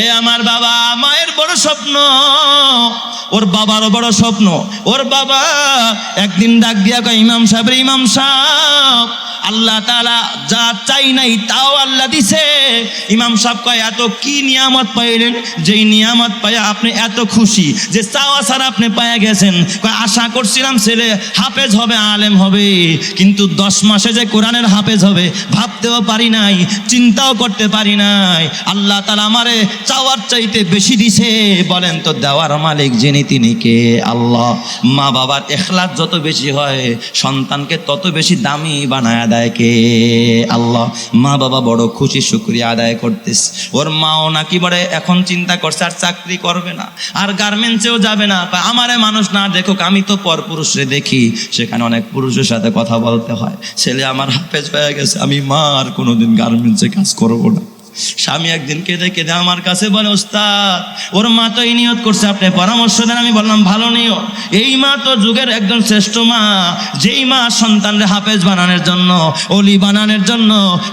এ আমার বাবা মায়ের বড় স্বপ্ন, ওর বাবারও বড় স্বপ্ন। ওর বাবা একদিন ডাক দিয়া কয়, ইমাম সাহেব ইমাম সাহেব, আল্লাহ তাআলা যা চাই নাই তাও আল্লাহ দিছে। ইমাম সাহেব কয়, এত কি নিয়ামত পাইলেন? যেই নিয়ামত পাইয়া আপনি এত খুশি, যে চাওয়া ছাড়া আপনি পাইয়া গেছেন। কয়, আশা করছিলাম ছেলে হাফেজ হবে, আলেম হবে, কিন্তু দশ মাসে যে কোরআনের হাফেজ হবে, ভাবতেও পারি নাই, চিন্তাও করতে পারি নাই। আল্লাহ তালা আমারে চাওয়ার চাইতে বেশি দিছে। বলেন তো, দেওয়ার মালিক যিনি, তিনি কে? আল্লাহ। মা বাবার এখলাস যত বেশি হয়, সন্তানকে তত বেশি দামি বানায় দেয় কে? আল্লাহ, মা বাবা বড় খুশি, শুক্রিয়া আদায় করতেছে। ওর মাও নাকি বলে, এখন চিন্তা করছে, আর চাকরি করবে না, আর গার্মেন্টসেও যাবে না। আমারে মানুষ না দেখুক, আমি তো পর পুরুষরে দেখি। সেখানে অনেক পুরুষের সাথে কথা বলতে হয়। ছেলে আমার হাফেজ হয়ে গেছে, আমি মা আর কোনোদিন গার্মেন্টসে কাজ করব না। স্বামী একদিন কেঁদে কেঁদে আমার কাছে বলে, ওস্তাদ, ওর মা তো এই নিয়ত করছে, আপনি পরামর্শ দেন। আমি বললাম, ভালো নিয়ত। এই মা তো যুগের একজন শ্রেষ্ঠ মা। যেই মা সন্তানরে হাফেজ বানানোর জন্য, অলি বানানোর জন্য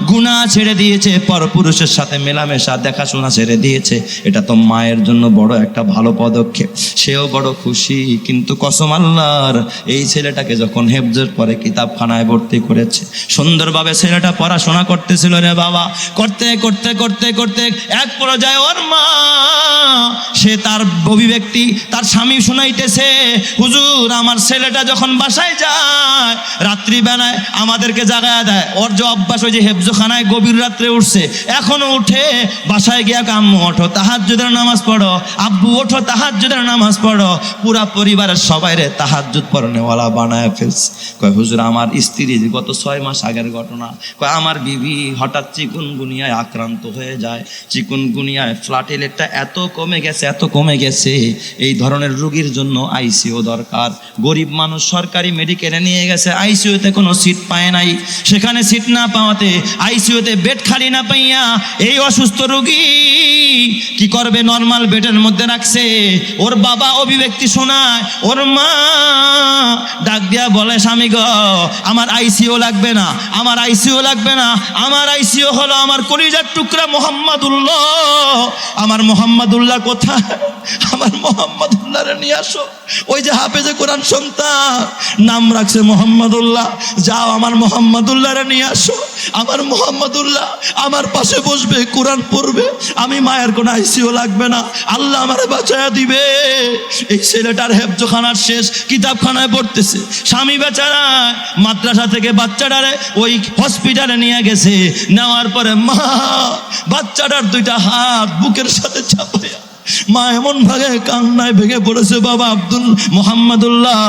গুণা ছেড়ে দিয়েছে পর পুরুষের সাথে মেলামেশা, দেখাশোনা ছেড়ে দিয়েছে, এটা তো মায়ের জন্য বড় একটা ভালো পদক্ষেপ। সেও বড় খুশি, কিন্তু কসম আল্লাহর, এই ছেলেটাকে যখন হেফজের পরে কিতাবখানায় ভর্তি করেছে, সুন্দরভাবে ছেলেটা পড়াশোনা করতেছিল রে বাবা। করতে করতে করতে করতে করতে এক পর্যায়ে ওর মা, সে তার অভিব্যক্তি, তার স্বামী শুনাইতেছে, হুজুর, আমার ছেলেটা যখন বাসায় যায়, রাত্রিবেলায় আমাদেরকে জাগায় দেয়। ওর যে অভ্যাস ওই যে হেফজোখানায় গভীর রাত্রে উঠছে, এখনও উঠে বাসায় গিয়া আম্মু, ওঠো, তাহাজ্জুদের নামাজ পড়ো। আব্বু, ওঠো, তাহাজ্জুদের নামাজ পড়ো। পুরা পরিবারের সবাই রে তাহার তাহাজ্জুদ পড়নেওয়ালা বানায় ফেলছে। কয়, হুজুর, আমার স্ত্রী গত ছয় মাস আগের ঘটনা, কয়, আমার বিবি হঠাৎ চিকুনগুনিয়ায় আক্রান্ত হয়ে যায়। চিকুনগুনিয়ায় ফ্লাটেলেটটা এত কমে গেছে, এত কমে গেছে। এই ধরনের রোগীর জন্য আইসিইউ দরকার। গরিব মানুষ সরকারি মেডিকেলে নিয়ে গেছে আইসিইউতে কোনো সিট পায় নাই। সেখানে সিট না পাওয়াতে আইসিইউতে বেড খালি না পাইয়া এই অসুস্থ রোগী কি করবে? নর্মাল বেডের মধ্যে রাখছে। ওর বাবা অভিব্যক্তি শোনায়, ওর মা ডাক দিয়া বলে, স্বামী গ, আমার আইসিও লাগবে না, আমার আইসিও লাগবে না, আমার আইসিও হলো আমার কলিজার টুকরা মোহাম্মদুল্লাহ। আমার মোহাম্মদুল্লাহ কোথায়? আমার মোহাম্মদুল্লাহ নিয়ে আসো। ওই যে হাফেজে কোরআন সন্তান। নাম রাখছে মোহাম্মদুল্লাহ। যাও আমার মোহাম্মদুল্লাহ নিয়ে আসো। আমার মোহাম্মদুল্লাহ আমার পাশে বসবে, কোরআন পড়বে। আমি মায়ের কোনো আইসিও লাগবে না। আল্লাহ আমারে বাঁচায়া দিবে। এই ছেলেটার হেফজোখানার শেষ কিতাবখানায় পড়তেছে। স্বামী বেচারা মাদ্রাসা থেকে বাচ্চাটারে ওই হসপিটালে নিয়ে গেছে। নেওয়ার পরে মা বাচ্চাটার দুইটা হাত বুকের সাথে চাপায়া মা এমন ভাগে কান্নায় ভেঙে পড়েছে, বাবা আব্দুল মোহাম্মদুল্লাহ।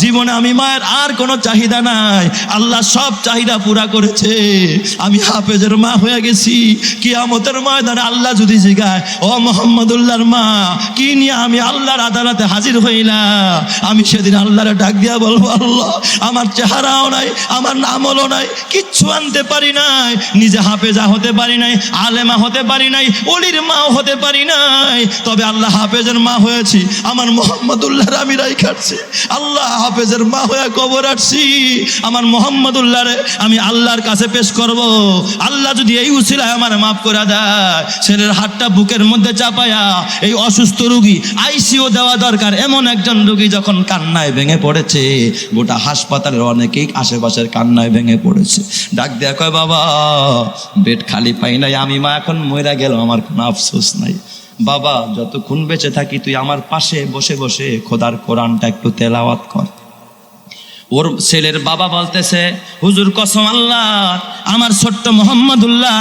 জীবনে আমি মায়ের আর কোনো চাহিদা নাই। আল্লাহ সব চাহিদা পুরা করেছে। আমি হাফেজের মা হয়ে গেছি। কিয়ামতের ময়দানে আল্লাহ যদি জিগায়, ও মোহাম্মদুল্লাহর মা, কি নিয়ে আমি আল্লাহর আদালতে হাজির হইলাম আমি সেদিন আল্লাহরে ডাক দিয়া বলব, আল্লাহ, আমার চেহারাও নাই, আমার নামও নাই, কিচ্ছু আনতে পারি নাই। নিজে হাফেজা হতে পারি নাই, আলেমা হতে পারি নাই, অলির মাও হতে পারি নাই। তবে আল্লাহ হাফেজের মা হয়েছি। আমার মোহাম্মদুল্লাহর আমি রাই খাচ্ছি আল্লাহ হাফেজের মা হয়ে কবর আসছি আমার মোহাম্মদুল্লাহরে আমি আল্লাহর কাছে পেশ করব। আল্লাহ যদি এই উছিলায় আমার মাফ করে দেয়, ছেলের হাতটা বুকের মধ্যে চাপায়া এই অসুস্থ রুগী আইসিও দেওয়া দরকার। এমন একজন রুগী যখন কান্নায় ভেঙে পড়েছে, গোটা হাসপাতালের অনেকেই আশেপাশের কান্নায় ভেঙে পড়েছে। ডাক দেয়া কয়, বাবা, বেড খালি পাই নাই। আমি মা এখন মইরা গেল আমার কোনো আফসোস নাই। বাবা, যতক্ষণ বেঁচে থাকি তুই আমার পাশে বসে বসে খোদার কোরআনটা একটু তেলাওয়াত কর। ওর ছেলের বাবা বলতেছে, হুজুর কসম আল্লাহ, আমার ছোট্ট মোহাম্মদুল্লাহ,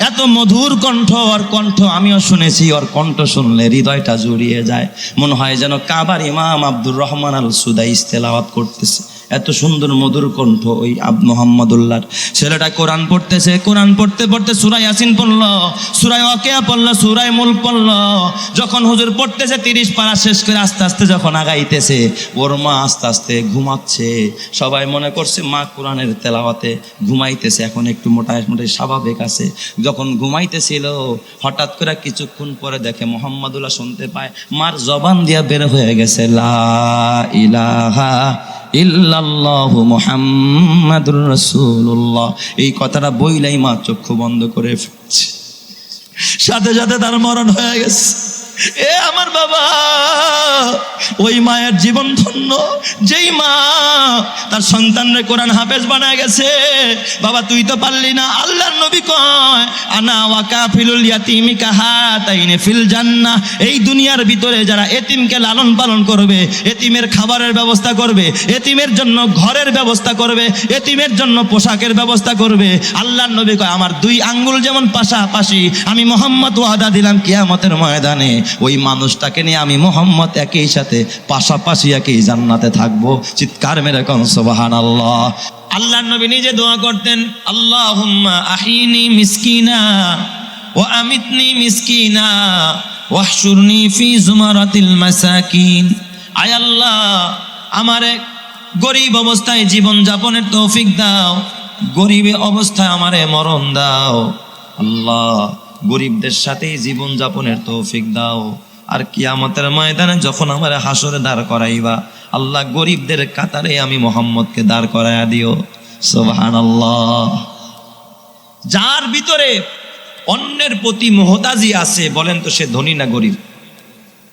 এত মধুর কণ্ঠ, ওর কণ্ঠ আমিও শুনেছি, ওর কণ্ঠ শুনলে হৃদয়টা জুড়িয়ে যায়। মনে হয় যেন কাবার ইমাম আব্দুর রহমান আল সুদাইস তেলাওয়াত করতেছে। এত সুন্দর মধুর কণ্ঠ ওই আব মোহাম্মদুল্লাহর। ছেলেটা কোরআন পড়তেছে, কোরআন পড়তে পড়তে সুরাই আসিন পড়ল সুরাই অকেয়া পড়ল সুরাই মূল পড়ল। যখন হুজুর পড়তেছে, তিরিশ পারা শেষ করে আস্তে আস্তে যখন আগাইতেছে, ওর মা আস্তে আস্তে ঘুমাচ্ছে। সবাই মনে করছে, মা কোরআনের তেলাওয়াতে ঘুমাইতেছে, এখন একটু মোটায় মোটাই স্বাভাবিক আছে। যখন ঘুমাইতেছিল, হঠাৎ করে কিছুক্ষণ পরে দেখে মোহাম্মদুল্লাহ শুনতে পায়, মার জবান দিয়া বের হয়ে গেছে, লা ইলাহা ইল্লাল্লাহু মুহাম্মাদুর রাসূলুল্লাহ। এই কথাটা বইলাই মা চক্ষু বন্ধ করে ফেলছে। সাথে সাথে তার মরণ হয়ে গেছে। এ আমার বাবা, ওই মায়ের জীবন ধন্য, যেই মা তার সন্তানরে কোরআন হাফেজ বানায় গেছে। বাবা, তুই তো পারলি না, আল্লাহর নবী কয়, আনা ওয়াকা ফিলুল ইয়াতিমি কাহাতাইনে ফিল জান্নাহ। এই দুনিয়ার ভিতরে যারা এতিমকে লালন পালন করবে, এতিমের খাবারের ব্যবস্থা করবে, এতিমের জন্য ঘরের ব্যবস্থা করবে, এতিমের জন্য পোশাকের ব্যবস্থা করবে। আল্লাহর নবী কয়, আমার দুই আঙ্গুল যেমন পাশাপাশি আমি মোহাম্মদ ওয়াদা দিলাম কিয়ামতের ময়দানে। ওই মানুষটাকে নিয়ে আমি মোহাম্মদ একই সাথে, পাশাপাশি একই জান্নাতে থাকব। চিৎকার মেরে কন সুবাহান আল্লাহ আল্লাহর নবী নিজে দোয়া করতেন, আল্লাহুম্মা আহিনি মিসকিনা ও আমিতনি মিসকিনা ওয়াহশুরনি ফি জুমারাতিল মাসাকিন। আয় আল্লাহ, আমারে গরিব অবস্থায় জীবন যাপনের তৌফিক দাও, গরিব অবস্থায় আমারে মরণ দাও। আল্লাহ গরিবদের সাথেই জীবন যাপনের তৌফিক দাও। আর কিয়ামতের ময়দানে যখন আমার হাসরে দাঁড় করাইবা, আল্লাহ গরিবদের কাতারে আমি মোহাম্মদকে দাঁড় করাইয়া দিও। সোবাহান আল্লাহ যার ভিতরে অন্যের প্রতি মোহতাজি আছে, বলেন তো সে ধনী না গরিব?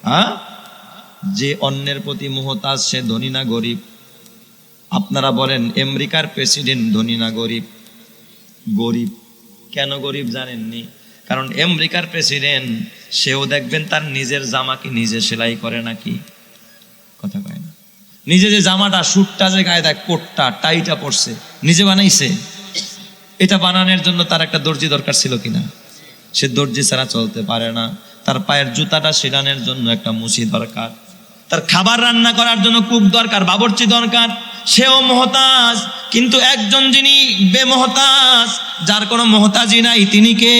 হ্যাঁ? যে অন্যের প্রতি মোহতাজ, সে ধনী না গরিব? আপনারা বলেন, আমেরিকার প্রেসিডেন্ট ধনী না গরিব? গরিব। কেন গরিব জানেননি? কারণ আমেরিকার প্রেসিডেন্ট, সেও দেখবেন তার নিজের জামাকে নিজে সেলাই করে নাকি? কথা কয় না। নিজে যে জামাটা স্যুটটা যে গায়ে দেয়, কোটটা, টাইটা পরছে, নিজে বানাইছে, এটা বানানোর জন্য তার একটা দর্জি দরকার ছিল কিনা? সে দর্জি ছাড়া চলতে পারে না। তার পায়ের জুতাটা সেলানের জন্য একটা মুসি দরকার। তার খাবার রান্না করার জন্য কুক দরকার, বাবরচি দরকার। সেও মহতাজ, কিন্তু একজন যিনি বেমহতাজ, যার কোনো মহতাজি নাই, তিনি কে?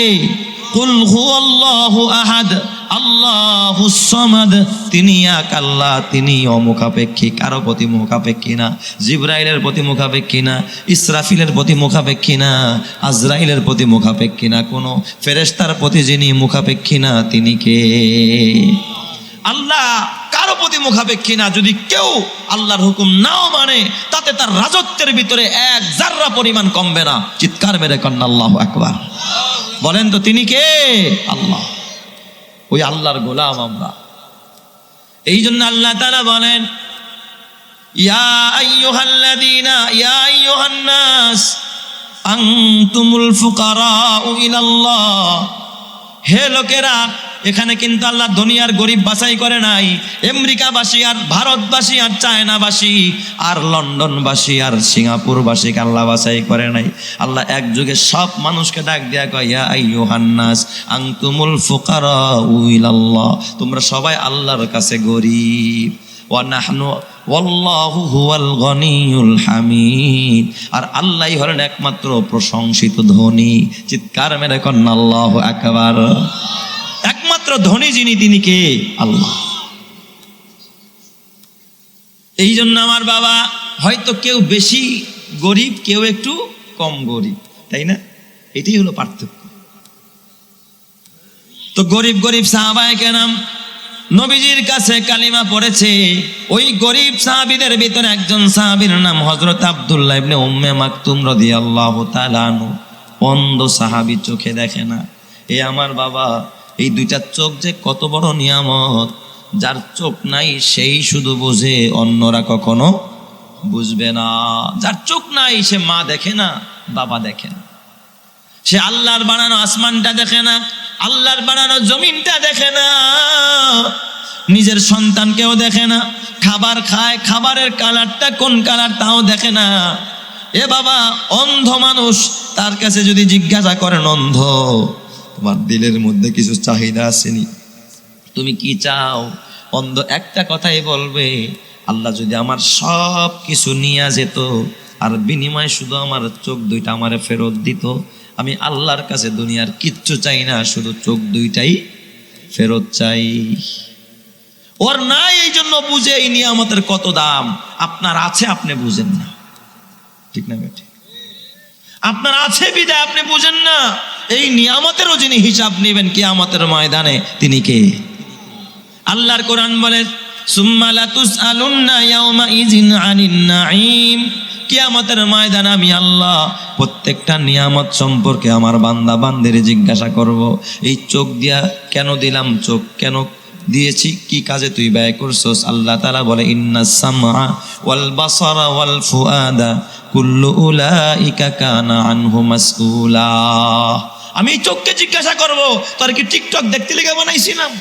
কুল হু আল্লাহু আহাদ, আল্লাহ সমাদ। তিনি এক আল্লাহ, তিনি অমুখাপেক্ষী, কারও প্রতি মুখাপেক্ষী না। জিব্রাইলের প্রতি মুখাপেক্ষী না, ইসরাফিলের প্রতি মুখাপেক্ষী না, আজরাইলের প্রতি মুখাপেক্ষী না, কোনো ফেরেস্তার প্রতি যিনি মুখাপেক্ষী না, তিনি কে? আল্লাহ কারও প্রতি মুখাপেক্ষী না, যদি কেউ আল্লাহর হুকুম নাও মানে তাতে তার রাজত্বের ভিতরে এক জাররা পরিমাণ কমবে না। চিৎকার মেরে কন্যা আল্লাহ একবার বলেন তো, তিনি কে? আল্লাহ। ওই আল্লাহর গোলাম আমরা। এই জন্য আল্লাহ তারা বলেন, ইয়া আইয়ুহাল্লাযীনা, ইয়া আইয়ুহান নাস আনতুমুল ফুকারাউ ইলাল্লাহ। হে লোকেরা এখানে কিন্তু আল্লাহ দুনিয়ার গরিব বাছাই করে নাই, আমেরিকাবাসী আর ভারতবাসী আর চায়নাবাসী আর লন্ডনবাসী আর সিঙ্গাপুরবাসী আল্লাহ বাছাই করে নাই। আল্লাহ এক যুগে সব মানুষকে ডাক দেয়া কয় আইয়ুহান্নাস আনতুমুল ফুকারা ইলাল্লাহ। তোমরা সবাই আল্লাহর কাছে গরিব। ওয়া নাহনু ওয়াল্লাহু হুয়াল গনিয়ুল হামিদ। আর আল্লাহই হলেন একমাত্র প্রশংসিত ধনী। চিৎকার মেরে কন্যা, আল্লাহু আকবার। একমাত্র ধনী যিনি, তিনি কে? আল্লাহ। এই জন্য আমার বাবা হয়তো কেউ বেশি গরিব, কেউ একটু কম গরিব, তাই না? এটাই হলো পার্থক্য। তো গরিব গরিব সাহাবায় কেনাম নবীজির কাছে কালিমা পড়েছে, ওই গরিব সাহাবীদের ভিতরে একজন সাহাবীর নাম হযরত আব্দুল্লাহ ইবনে উম্মে মাকতুম রাদিয়াল্লাহু তাআলা আনহু। অন্ধ সাহাবী চোখে দেখে না। এ আমার বাবা এই দুইটা চোখ যে কত বড় নিয়ামত, যার চোখ নাই সেই শুধু বোঝে, অন্যরা কখনো বুঝবে না। যার চোখ নাই সে মা দেখে না, বাবা দেখে না। সে আল্লাহর বানানো আসমানটা দেখে না, আল্লাহর বানানো জমিনটা দেখে না। নিজের সন্তানকেও দেখে না, খাবার খায়, খাবারের কালারটা কোন কালার তাও দেখে না। এ বাবা, অন্ধ মানুষ, তার কাছে যদি জিজ্ঞাসা করেন, অন্ধ? তোমার দিলের মধ্যে কিছু চাহিদা আসেনি। তুমি কি চাও? অন্ধ একটা কথাই বলবে, আল্লাহ যদি আমার সব কিছু নিয়ে যেত, আর বিনিময়ে শুধু আমার চোখ দুইটা আমারে ফেরত দিত, আমি আল্লাহর কাছে দুনিয়ার কিচ্ছু চাই না, শুধু চোখ দুইটাই ফেরত চাই। ওর নাই এই জন্য বুঝে এই নিয়ামতের কত দাম। আপনার আছে, আপনি বুঝেন না। ঠিক না আপনার আছে বিদায়, আপনি বুঝেন না। এই নিয়ামতেরও যিনি হিসাব নেবেন কিয়ামতের ময়দানে, তিনি কে? আল্লাহর কোরআন বলে কিয়ামতের ময়দানে আমি আল্লাহ প্রত্যেকটা নিয়ামত সম্পর্কে আমার বান্দা বান্দের জিজ্ঞাসা করব, এই চোখ দিয়া কেন দিলাম? চোখ কেন দিয়েছি? কি কাজে তুই ব্যয় করছস? আল্লাহ তালা বলে, ইন্না সামা ওয়াল বাসারা ওয়াল ফুআদা কুল্লু উলাইকা কানা আনহু মাসউলা। আমি চোখকে জিজ্ঞাসা করব, তোর কি টিকটক দেখতে লেগে বানাইছিলাম?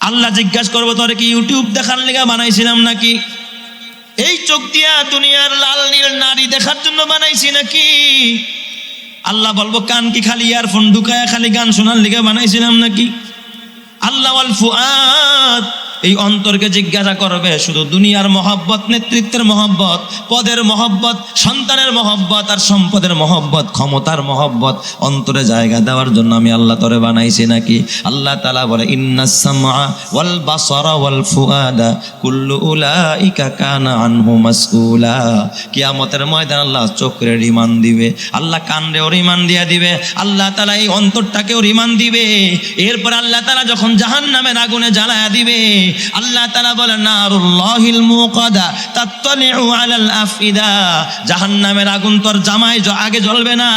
আল্লাহ জিজ্ঞাসা করব, তোর কি ইউটিউব দেখার লেগে বানাইছিলাম নাকি? এই চোখ দিয়া দুনিয়ার লাল নীল নারী দেখার জন্য বানাইছি নাকি? আল্লাহ বলব, কান কি খালি, ইয়ারফোন ঢুকায়া খালি গান শোনার লিগে বানাইছিলাম নাকি? আল্লাহ আল ফুআদ এই অন্তরকে জিজ্ঞাসা করবে, শুধু দুনিয়ার মহব্বত, নেতৃত্বের মহব্বত, পদের মহব্বত, সন্তানের মহব্বত, আর সম্পদের মহব্বত, ক্ষমতার মহব্বত, অন্তরে জায়গা দেওয়ার জন্য আমি আল্লাহ তরে বানাইছি নাকি? আল্লাহ তালা বলে ইন্নাস সামআ ওয়াল মাসউলা। কিয়ামতের ময়দান আল্লাহ চোখরে রিমান দিবে, আল্লাহ কানরেও রিমান দিয়া দিবে, আল্লাহ তালা এই অন্তরটাকেও রিমান দিবে। এরপর আল্লাহ তালা যখন জাহান্নামের আগুনে জ্বালায়া দিবে আল্লাহ নারুল্লাহিল মুকাদা তাত্তালিউ আলাল আফিদা জাহান্নামের আগুন তোর আগে জ্বলবে না,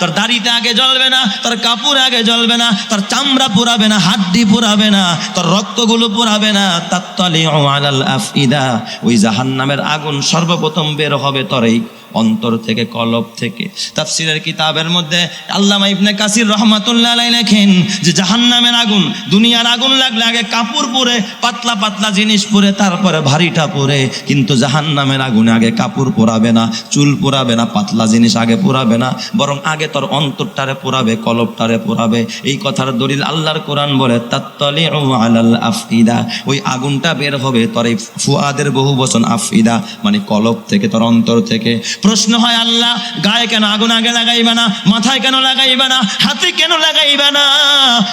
তোর দাড়িতে আগে জ্বলবে না, তোর কাপড় আগে জ্বলবে না, তোর চামড়া পুরাবে না, হাড্ডি পুরাবে না, তোর রক্তগুলো পুরাবে না। তাত্তালিউ আলাল আফিদা ওই জাহান্নামের আগুন সর্বপ্রথম বের হবে তোর এই অন্তর থেকে, কলব থেকে। তাফসিরের কিতাবের মধ্যে আল্লামা ইবনে কাসির রহমাতুল্লাহ আলাই লেখেন যে জাহান্নামের আগুন, দুনিয়ার আগুন লাগলে আগে কাপড় পরে, পাতলা পাতলা জিনিস পরে, তারপরে ভারীটা পরে। কিন্তু জাহান্নামের আগুনে আগে কাপড় পোড়াবে না, চুল পোড়াবে না, পাতলা জিনিস আগে পোড়াবে না, বরং আগে তোর অন্তরটারে পোড়াবে, কলবটারে পোড়াবে। এই কথার দলিল আল্লাহর কোরআন বলে তাত্তলি আলাল আফিদা ওই আগুনটা বের হবে তোর এই ফুয়াদের বহু বচন আফিদা মানে কলব থেকে, তোর অন্তর থেকে। প্রশ্ন হয় আল্লাহ, গায়ে কেন আগুন আগে লাগাইবা না, মাথায় কেন লাগাইবা না, হাতে কেন লাগাইবা না,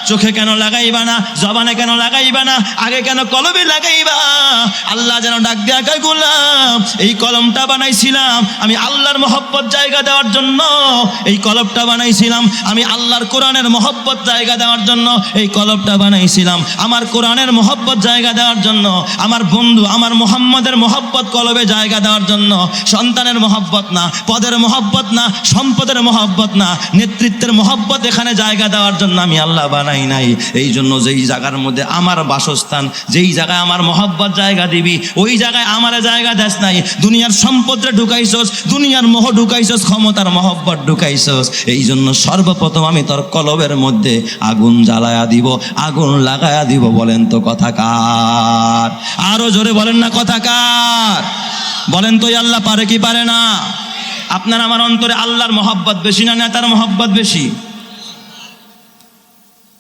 চোখে কেন লাগাইবা না, জবানে কেন লাগাইবা না, আগে কেন কলমে লাগাইবা? আল্লাহ যেন ডাক দেয়া কয়, গোলাম, এই কলমটা বানাইছিলাম, আমি আল্লাহর মহব্বত জায়গা দেওয়ার জন্য, এই কলমটা বানাইছিলাম, আমি আল্লাহর কোরআনের মহব্বত জায়গা দেওয়ার জন্য, এই কলমটা বানাইছিলাম, আমার কোরআনের মহব্বত জায়গা দেওয়ার জন্য, আমার বন্ধু, আমার মোহাম্মদের মহব্বত কলবে জায়গা দেওয়ার জন্য, সন্তানের মহব্বত না, পদের মহব্বত না, সম্পদের মহব্বত না, নেতৃত্বের মহব্বত এখানে জায়গা দেওয়ার জন্য আমি আল্লাহ বানাই নাই। এই জন্য যেই জায়গার মধ্যে আমার বাসস্থান, যেই জায়গায় আমার মহব্বত জায়গা দিবি, ওই জায়গায় আমার জায়গা দেশ নাই। দুনিয়ার সম্পদরে ঢুকাইছস, দুনিয়ার মোহ ঢুকাইছস, ক্ষমতার মহব্বত ঢুকাইছস। এই জন্য সর্বপ্রথম আমি তোর কলবের মধ্যে আগুন জ্বালায়া দিব, আগুন লাগায়া দিব, বলেন তো কথা কার? আরও জোরে বলেন না কথা কার? বলেন তো আল্লাহ পারে কি পারে না? আপনার আমার অন্তরে আল্লাহর মহব্বত বেশি না নেতার মহব্বত বেশি?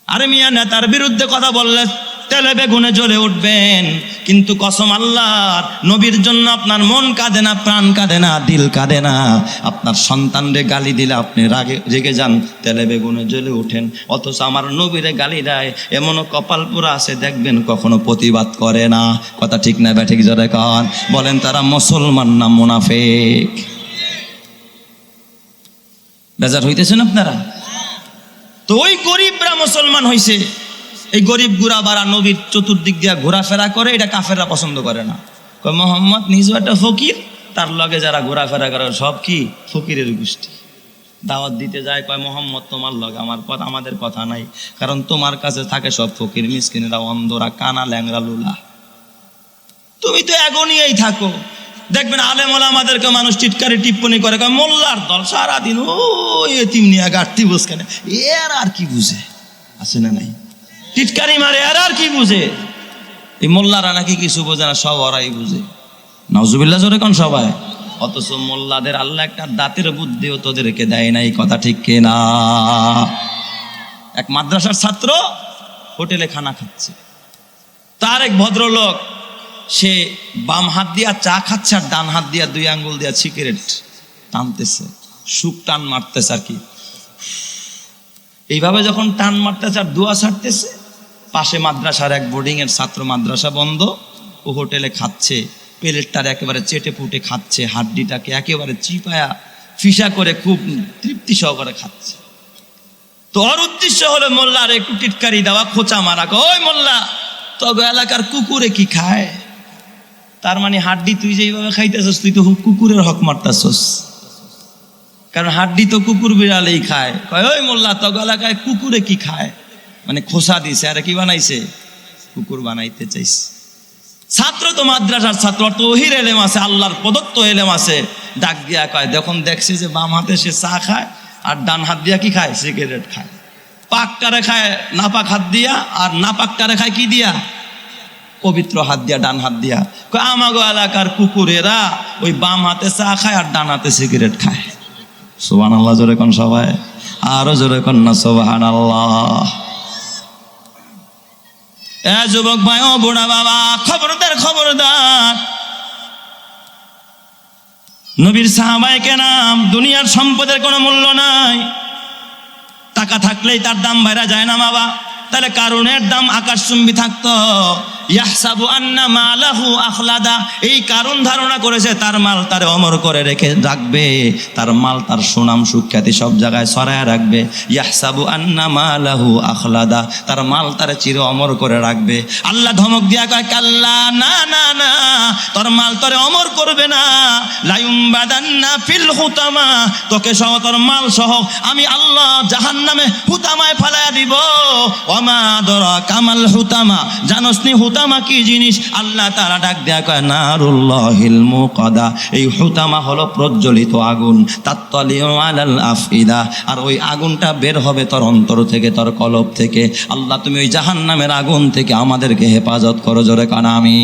আরে মিয়া, নেতার বিরুদ্ধে কথা বললে তেলে বেগুনে জ্বলে উঠবেন। কিন্তু কসম আল্লাহর নবীর জন্য আপনার মন কাঁদে না, প্রাণ কাঁদে না, দিল কাঁদে না। আপনার সন্তানরে গালি দিলে আপনি রাগে, রেগে যান, তেলে বেগুনে জ্বলে উঠেন। অথচ আমার নবীরে গালি দেয়, এমনও কপাল পুরা আছে, দেখবেন কখনো প্রতিবাদ করে না। কথা ঠিক না, ব্যাঠিক জোরে কন। বলেন তারা মুসলমান না মুনাফেক? বেজার হইতেছেন আপনারা? তো ওই গরিবরা মুসলমান হইছে। এই গরিব গুড়া বারা নবীর চতুর্দিক দিয়া ঘোরাফেরা করে, এটা কাফেররা পছন্দ করে না। মোহাম্মদ নিজেও একটা ফকির? তার লগে যারা ঘোরাফেরা করে, সব কি ফকিরের গোষ্ঠী? দাওয়াত দিতে যায়, কয়, মোহাম্মদ, তোমার লগে আমার কথা আমাদের কথা নাই। কারণ তোমার কাছে থাকে সব ফকির, মিসকিনেরা অন্ধরা কানা ল্যাংরা লুলা। তুমি তো এগো নিয়েই থাকো। দেখবেন আলেম আমাদেরকে মানুষ টিটকারি টিপ্পনি করে মোল্লার দল সারাদিন ও এতিম নিয়ে গাড়তি বস কেন এর আর কি বুঝে? আছে না নাই? টিটকারি মারে, এর আর কি বুঝে? এই মোল্লারা নাকি কিছু বোঝে না, সব ওরাই বুঝে। নজুবিল্লা জোরে কোন সবাই? অথচ মোল্লাদের আল্লাহ একটা দাঁতের বুদ্ধিও তোদেরকে দেয় না, এই কথা ঠিক কে না? এক মাদ্রাসার ছাত্র হোটেলে খানা খাচ্ছে। তার এক ভদ্রলোক সে বাম হাত দিয়া চা খাচ্ছে আর ডান হাত দিয়া দুই আঙ্গুল দিয়া সিগারেট টানতেছে। সুখ টান মারতেছে আর কি। এইভাবে যখন টান মারতেছে আর দুয়া ছাড়তেছে পাশে মাদ্রাসার এক বোর্ডিং এর ছাত্র মাদ্রাসা বন্ধ, ও হোটেলে খাচ্ছে, প্লেটটার একেবারে চেটে পুটে খাচ্ছে, হাড্ডিটাকে একেবারে চিপায়া ফিসা করে খুব তৃপ্তি সহকারে খাচ্ছে। তো তোর উদ্দেশ্য হলো মোল্লার একটু টিটকারি দেওয়া, খোঁচা মারা। ওই মোল্লা, তবে এলাকার কুকুরে কি খায়? তার মানে হাড্ডি তুই যেইভাবে খাইতেছস, তুই তো কুকুরের হক মারতাছস। কারণ হাড্ডি তো কুকুর বিড়ালেই খায়। কয়, ওই মোল্লা তো এলাকায় কুকুরে কি খায়? মানে খোসা দিছে, আরে কি বানাইছে? কুকুর বানাইতে চাইছে। ছাত্র তো মাদ্রাসার ছাত্র, আর তো ওহির এলেম আছে, আল্লাহর প্রদত্ত এলেম আছে। ডাক দিয়া কয় যখন দেখছে যে বাম হাতে সে চা খায়, আর ডান হাত দিয়া কি খায়? সিগারেট খায়। পাকটারে খায়, নাপাক হাত দিয়া, আর নাপাকটারে খায় কি দিয়া? পবিত্র হাত দিয়া, ডান হাত দিয়া। আমাগো এলাকার কুকুরেরা ওই বাম হাতে চা খায় আর ডান হাতে সিগারেট খায়। সোবান আল্লাহ জোরে কোন সবাই? আরও জোরে কোন না সোবাহান আল্লাহ এ যুবক ভাই, ও বুড়া বাবা, খবরদার খবরদার। নবীর সাহাবাই কেনাম দুনিয়ার সম্পদের কোনো মূল্য নাই। টাকা থাকলেই তার দাম বাইরা যায় না বাবা। তাহলে কারণের দাম আকাশচুম্বী থাকতো? ইয়াহসাবু আন্না মালাহু আখলাদা। এই কারণ ধারণা করেছে, তার মাল তার অমর করে রেখে রাখবে। তার মাল, তার সুনাম, সুখ্যাতি সব জায়গায় সরায় রাখবে। ইয়াহসাবু আন্না মালাহু আখলাদা। তার মাল তার চির অমর করে রাখবে। আল্লাহ ধমক দিয়া কয়, কাল্লা, না না না, তোর মাল তোরে অমর করবে না। লায়ুম বাদান্না ফিল হুতামা। তোকে সহ তোর মাল সহ আমি আল্লাহ জাহান্নামে হুতামায় ফালায়া দিব। ওমা দরা কামাল হুতামা। জানসনি হুতামা কি জিনিস, আল্লাহ তারা ডাক দেয়া কয়, নারুল্লাহিল মুকাদা। এই হুতামা হলো প্রজ্বলিত আগুন। আলাল আফিদা আর ওই আগুনটা বের হবে তোর অন্তর থেকে, তোর কলব থেকে। আল্লাহ তুমি ওই জাহান্নামের আগুন থেকে আমাদেরকে হেফাজত করো, জোরে কানা আমি